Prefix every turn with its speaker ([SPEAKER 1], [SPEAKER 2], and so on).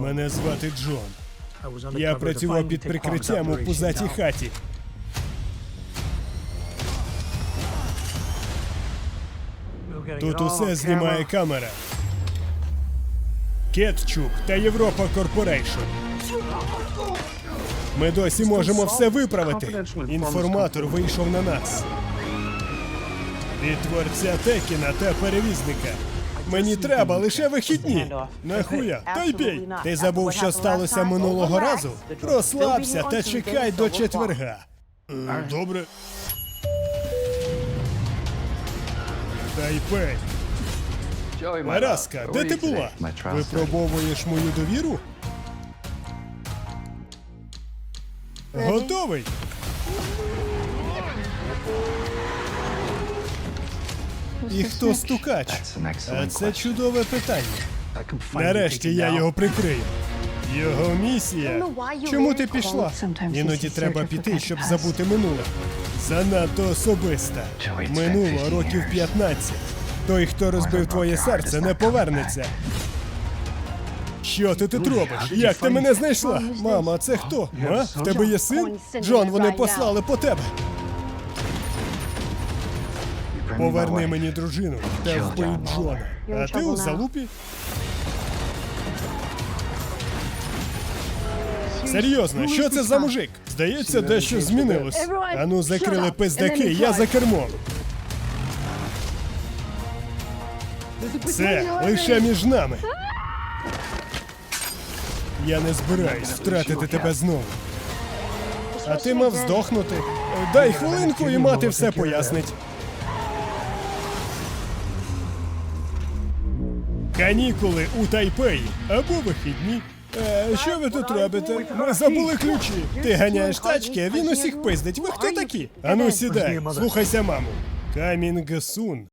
[SPEAKER 1] Мене звати Джон. Я працював під прикриттям у пузатій хаті. Тут усе знімає камера. Кетчуп та Європа Корпорейшн. Ми досі можемо все виправити. Інформатор вийшов на нас. Від творця Текіна та перевізника. Мені треба лише вихідні. Нахуя? Тайпій! Ти забув, що сталося минулого разу? Розслабся та чекай до четверга. Добре. Тайпей. Мараска, де ти була? Випробовуєш мою довіру? Готовий. І хто стукач? А це чудове питання. Нарешті я його прикрию. Його місія. Чому ти пішла? Іноді треба піти, щоб забути минуле. Занадто особиста. Минуло років 15. Той, хто розбив твоє серце, не повернеться. Що ти тут робиш? Як ти мене знайшла? Мама, це хто? Ма? В тебе є син? Джон, вони послали по тебе. Поверни мені дружину та вбий Джона. А ти у залупі? Серйозно, що це за мужик? Здається, дещо змінилось. Ану, закрили пиздаки, я за кермом. Це лише між нами. Я не збираюсь втратити тебе знову. А ти мав здохнути. Дай хвилинку і мати все пояснить. Канікули у Тайпеї або вихідні. Е, що ви тут робите? Ми забули ключі. Ти ганяєш тачки, а він усіх пиздить. Ви хто такі? Ану сідай, слухайся, маму. Камінг Сун